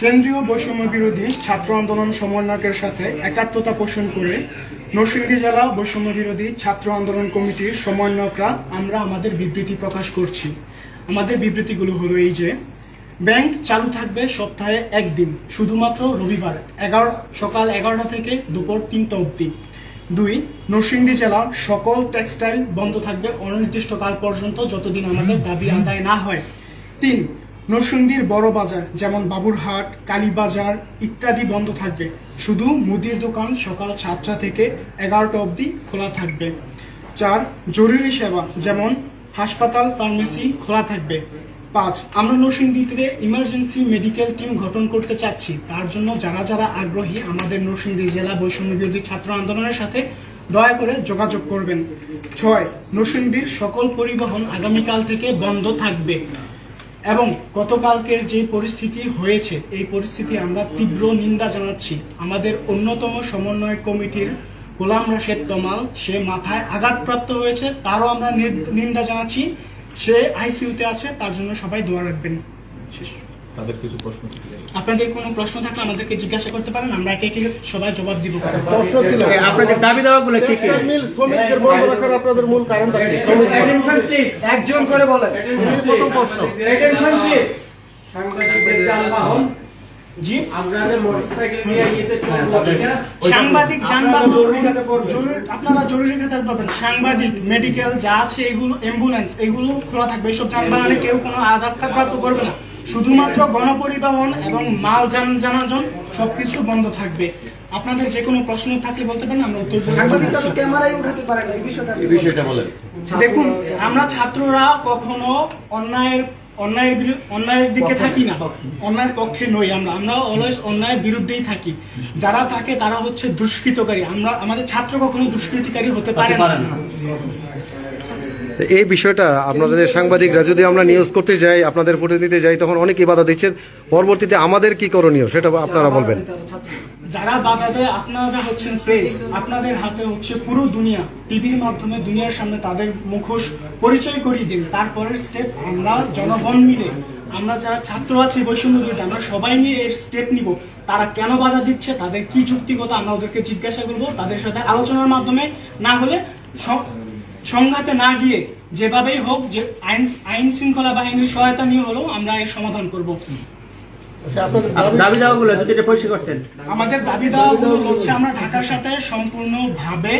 কেন্দ্রীয় বৈষম্য বিরোধী ছাত্র আন্দোলন সমন্বয়কের সাথে একাত্মতা পোষণ করে নরসিংদী জেলা বৈষম্য বিরোধী ছাত্র আন্দোলন কমিটির সমন্বয়করা আমরা আমাদের বিবৃতি প্রকাশ করছি। আমাদের বিবৃতিগুলো হলো এই যে, ব্যাংক চালু থাকবে সপ্তাহে একদিন, শুধুমাত্র রবিবার, এগারো, সকাল এগারোটা থেকে দুপুর তিনটা অবধি। দুই, নরসিংদী জেলার সকল টেক্সটাইল বন্ধ থাকবে অনির্দিষ্টকাল পর্যন্ত যতদিন আমাদের দাবি আদায় না হয়। তিন নরসিংদীর বড় বাজার, যেমন বাবুরহাট, কালীবাজার ইত্যাদি বন্ধ থাকবে। শুধু মুদির দোকান সকাল সাতটা থেকে এগারোটা অবধি খোলা থাকবে। চার, জরুরি সেবা, যেমন হাসপাতাল, ফার্মেসি খোলা থাকবে। পাঁচ, আমরা নরসিংদীতে ইমার্জেন্সি মেডিকেল টিম গঠন করতে চাচ্ছি। তার জন্য যারা যারা আগ্রহী, আমাদের নরসিংদী জেলা বৈষম্য বিরোধী ছাত্র আন্দোলনের সাথে দয়া করে যোগাযোগ করবেন। ছয়, নরসিংদীর সকল পরিবহন আগামীকাল থেকে বন্ধ থাকবে। এবং গতকালকের যে পরিস্থিতি হয়েছে, এই পরিস্থিতি আমরা তীব্র নিন্দা জানাচ্ছি। আমাদের অন্যতম সমন্বয় কমিটির গোলাম রাশেদ তমাল সে মাথায় আঘাতপ্রাপ্ত হয়েছে, তারও আমরা নিন্দা জানাচ্ছি। সে আইসিইউতে আছে, তার জন্য সবাই দোয়া রাখবেন। শেষ। তাদের কিছু প্রশ্ন আপনাদের কোনো প্রশ্ন থাকলে আমাদেরকে জিজ্ঞাসা করতে পারেন আমরা একে একে সবাই জবাব দিব। প্রশ্ন ছিল। আপনাদের দাবি দাওয়াগুলো কি কি? মিল শ্রমিকদের বন্ধ রাখার আপনাদের মূল কারণটা কি? একজন করে বলেন। প্রথম প্রশ্ন। সাংবাদিকদের যানবাহন। জি? আপনাদের মোটরসাইকেল নিয়ে চলবো সাংবাদিক যানবাহন জরুরি আপনারা জরুরি খাতায় পাবেন। সাংবাদিক মেডিকেল যা আছে এগুলো অ্যাম্বুলেন্স এগুলো খোলা থাকবে। এইসব যানবাহনে কেউ কোনো আঘাত প্রাপ্ত করবে না। শুধুমাত্র গণপরিবহন এবং মাল জানাজন সবকিছু বন্ধ থাকবে। আপনাদের যে কোনো প্রশ্ন থাকলে বলতে পারেন আমরা উত্তর। সাংবাদিকরা তো উঠাতে পারে না এই বিষয়টা এই বিষয়টা বলেন। দেখুন আমরা ছাত্ররা কখনো অন্যায়ের অন্যায়ের অন্যায়ের দিকে থাকি না। অন্যায়ের পক্ষে নই আমরা। আমরা অলওয়েজ অন্যায়ের বিরুদ্ধেই থাকি। যারা থাকে তারা হচ্ছে দুষ্কৃতকারী। আমরা আমাদের ছাত্র কখনো দুষ্কৃতিকারী হতে পারে না। এই বিষয়টা আপনাদের সাংবাদিকরা যদি আমরা নিউজ করতে যাই আপনাদের প্রতিনিধিতে যাই তখন অনেকেই বাধা দিচ্ছেন। পরবর্তীতে আমাদের কি করণীয় সেটা আপনারা বলবেন। যারা বাধা দেয় আপনারা হচ্ছেন প্রেস আপনাদের হাতে হচ্ছে পুরো দুনিয়া। টিভির মাধ্যমে দুনিয়ার সামনে তাদের মুখোশ পরিচয় করিয়ে দিন। তারপরের স্টেপ আমরা জনগণ মিলে আমরা যারা ছাত্র আছি বৈষম্য আমরা সবাই নিয়ে এর স্টেপ নিব। তারা কেন বাধা দিচ্ছে তাদের কি যুক্তিগত আমরা ওদেরকে জিজ্ঞাসা করব তাদের সাথে আলোচনার মাধ্যমে। না হলে সং- সংঘাতে না গিয়ে যেভাবেই হোক যে আইন আইন শৃঙ্খলা বাহিনীর সহায়তা নিয়ে হলেও আমরা এর সমাধান করব। আচ্ছা দাবি দাবি দাওয়াগুলো যদি এটা পরিষ্কার করতেন। আমাদের দাবি দাওয়াগুলো হচ্ছে আমরা ঢাকার সাথে সম্পূর্ণভাবে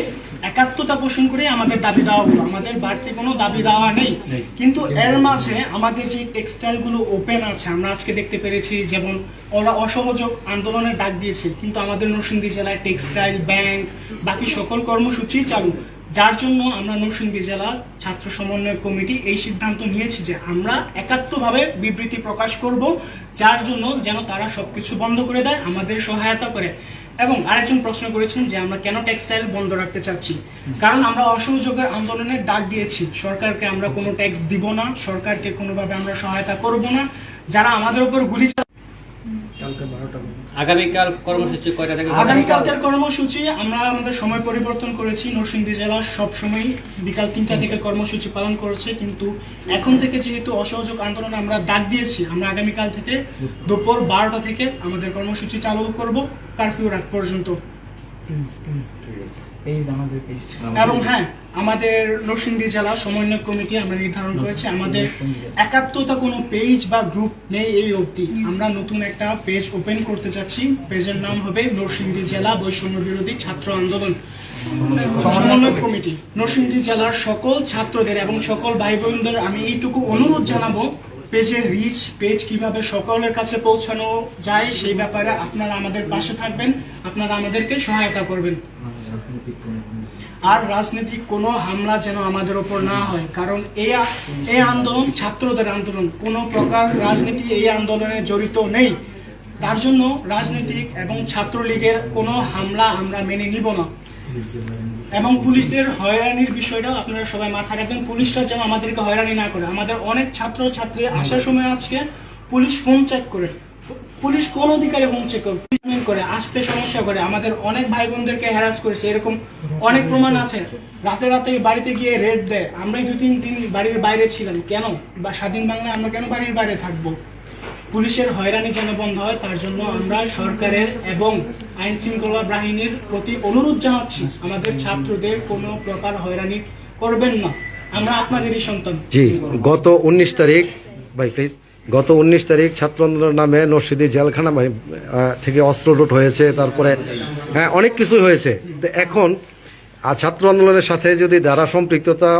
একাত্মতা পোষণ করে আমাদের দাবি দাওয়াগুলো আমাদের বাড়তি কোনো দাবি দাওয়া নেই। কিন্তু এর মাঝে আমাদের যে টেক্সটাইলগুলো ওপেন আছে আমরা আজকে দেখতে পেরেছি যেমন ওরা অসহযোগ আন্দোলনের ডাক দিয়েছে কিন্তু আমাদের নরসিংদী জেলায় টেক্সটাইল ব্যাংক বাকি সকল কর্মসূচি চালু। যার জন্য আমরা নরসিংদী জেলা ছাত্র সমন্বয় কমিটি এই সিদ্ধান্ত নিয়েছি যে আমরা একাত্মভাবে বিবৃতি প্রকাশ করব, যার জন্য যেন তারা সবকিছু বন্ধ করে দেয়, আমাদের সহায়তা করে। এবং আরেকজন প্রশ্ন করেছেন যে আমরা কেন টেক্সটাইল বন্ধ রাখতে চাচ্ছি। কারণ আমরা অসহযোগের আন্দোলনের ডাক দিয়েছি, সরকারকে আমরা কোনো ট্যাক্স দিব না, সরকারকে কোনোভাবে আমরা সহায়তা করব না। যারা আমাদের উপর গুলি আগামীকাল কর্মসূচি কয়টা থেকে? আগামীকালকের কর্মসূচি আমরা আমাদের সময় পরিবর্তন করেছি। নরসিংদী জেলা সব বিকাল তিনটা থেকে কর্মসূচি পালন করেছে কিন্তু এখন থেকে যেহেতু অসহযোগ আন্দোলন আমরা ডাক দিয়েছি আমরা আগামীকাল থেকে দুপুর বারোটা থেকে আমাদের কর্মসূচি চালু করব কারফিউ রাত পর্যন্ত। এবং হ্যাঁ আমাদের নরসিংদী জেলা সমন্বয় কমিটি আমরা নির্ধারণ করেছি। আমাদের একাত্মতা কোনো পেজ বা গ্রুপ নেই এই অবধি। আমরা নতুন একটা পেজ ওপেন করতে চাচ্ছি। পেজের নাম হবে নরসিংদী জেলা বৈষম্য বিরোধী ছাত্র আন্দোলন। সমন্বয় কমিটি। নরসিংদী জেলার সকল ছাত্রদের এবং সকল ভাই বোনদের আমি এইটুকু অনুরোধ জানাব পেজের রিচ পেজ কীভাবে সকলের কাছে পৌঁছানো যায়, সেই ব্যাপারে আপনারা আমাদের পাশে থাকবেন, আপনারা আমাদেরকে সহায়তা করবেন। আর রাজনৈতিক কোনো হামলা যেন আমাদের ওপর না হয়, কারণ এই এই আন্দোলন ছাত্রদের আন্দোলন, কোনো প্রকার রাজনীতি এই আন্দোলনে জড়িত নেই। তার জন্য রাজনৈতিক এবং ছাত্রলীগের কোনো হামলা আমরা মেনে নিব না। এবং পুলিশদের হয়রানির বিষয়টাও আপনারা সবাই মাথায় রাখবেন। পুলিশরা যেন আমাদেরকে হয়রানি না করে। আমাদের অনেক ছাত্র ছাত্রী আসার সময় আজকে পুলিশ ফোন চেক করে। পুলিশ কোন অধিকারে ফোন চেক করে? আসতে সমস্যা করে। আমাদের অনেক ভাই বোনদেরকে হ্যারাস করেছে। এরকম অনেক প্রমাণ আছে। রাতে রাতে বাড়িতে গিয়ে রেড দেয়। আমরাই দু তিন দিন বাড়ির বাইরে ছিলাম। কেন? বা স্বাধীন বাংলায় আমরা কেন বাড়ির বাইরে থাকব? পুলিশের হয়রানি যেন বন্ধ হয়, তার জন্য আমরা সরকারের এবং আইন শৃঙ্খলা বাহিনীর প্রতি অনুরোধ জানাচ্ছি, আমাদের ছাত্রদের কোনো প্রকার হয়রানি করবেন না। আমরা আপনাদেরই সন্তান। জি, গত উনিশ তারিখ, ভাই প্লিজ গত উনিশ তারিখ ছাত্র আন্দোলনের নামে নরসিদি জেলখানা থেকে অস্ত্র লুট হয়েছে, তারপরে হ্যাঁ অনেক কিছু হয়েছে। এখন ছাত্র আন্দোলনের সাথে যদি যারা সম্পৃক্ততা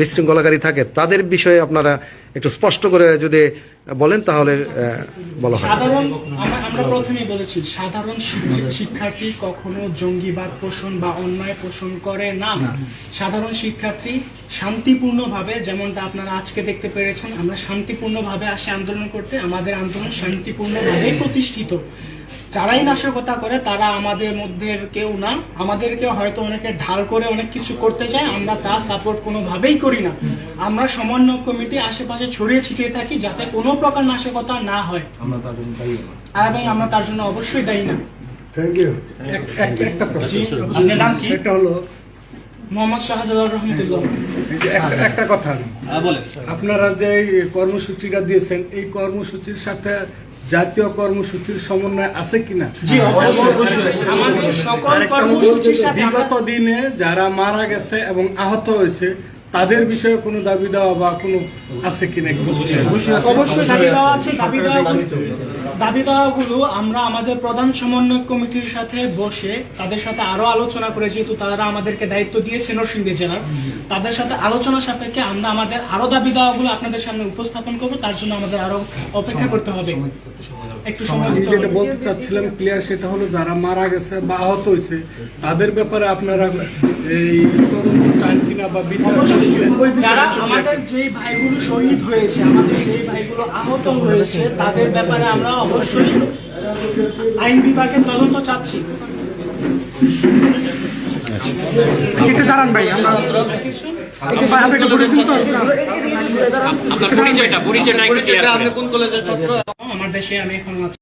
বিশৃঙ্খলাকারী থাকে, তাদের বিষয়ে আপনারা একটু স্পষ্ট করে যদি বলেন তাহলে বলা হয়। সাধারণ আমরা- প্রথমেই বলেছি সাধারণ শিক্ষার্থী কখনো জঙ্গিবাদ পোষণ বা অন্যায় পোষণ করে না। সাধারণ শিক্ষার্থী শান্তিপূর্ণভাবে যেমনটা আপনারা আজকে দেখতে পেরেছেন আমরা শান্তিপূর্ণভাবে আসি আন্দোলন করতে আমাদের আন্দোলন শান্তিপূর্ণভাবে প্রতিষ্ঠিত। যারাই নাশকতা করে তারা আমাদের মধ্যে কেউ না। আমাদেরকে হয়তো অনেকে ঢাল করে অনেক কিছু করতে চায় আমরা তা সাপোর্ট কোনোভাবেই করি না। আমরা সমন্বয় কমিটি আশেপাশে ছড়িয়ে ছিটিয়ে থাকি যাতে কোনো প্রকার নাশকতা না হয়। এবং আমরা তার জন্য অবশ্যই দায়ী না। থ্যাংক ইউ একটা প্রশ্ন। আপনার নাম কি? এটা হলো মোহাম্মদ শাহজালাল রহমতুল্লাহ। একটা কথা। হ্যাঁ, আপনারা যে কর্মসূচিটা দিয়েছেন এই কর্মসূচির সাথে জাতীয় কর্মসূচির সমন্বয় আছে কিনা? জি অবশ্যই। আমাদের সকল কর্মসূচির সাথে আমরা- বিগত দিনে যারা মারা গেছে এবং আহত হয়েছে তাদের বিষয়ে কোনো দাবি দেওয়া বা কোনো আছে কিনা? অবশ্যই দাবি দেওয়া আছে দাবি দেওয়া দাবি দেওয়াগুলো আমরা আমাদের প্রধান সমন্বয় কমিটির সাথে বসে তাদের সাথে আরও আলোচনা করে যেহেতু তারা আমাদেরকে দায়িত্ব দিয়েছে নরসিংদী জেলার তাদের সাথে আলোচনা সাপেক্ষে আমরা আমাদের আরও দাবি দেওয়াগুলো আপনাদের সামনে উপস্থাপন করব তার জন্য আমাদের আরও অপেক্ষা করতে হবে। একটু সময় যেটা বলতে চাচ্ছিলাম ক্লিয়ার সেটা হলো যারা মারা গেছে বা আহত হয়েছে তাদের ব্যাপারে আপনারা এই তদন্ত চান কিনা বা বিচার যারা আমাদের যেই ভাইগুলো শহীদ হয়েছে আমাদের যেই ভাইগুলো আহত হয়েছে তাদের ব্যাপারে আমরা অবশ্যই। আইন বিভাগের তদন্ত চাচ্ছি। একটু দাঁড়ান ভাই আমরা দেশে আমি এখন আছি।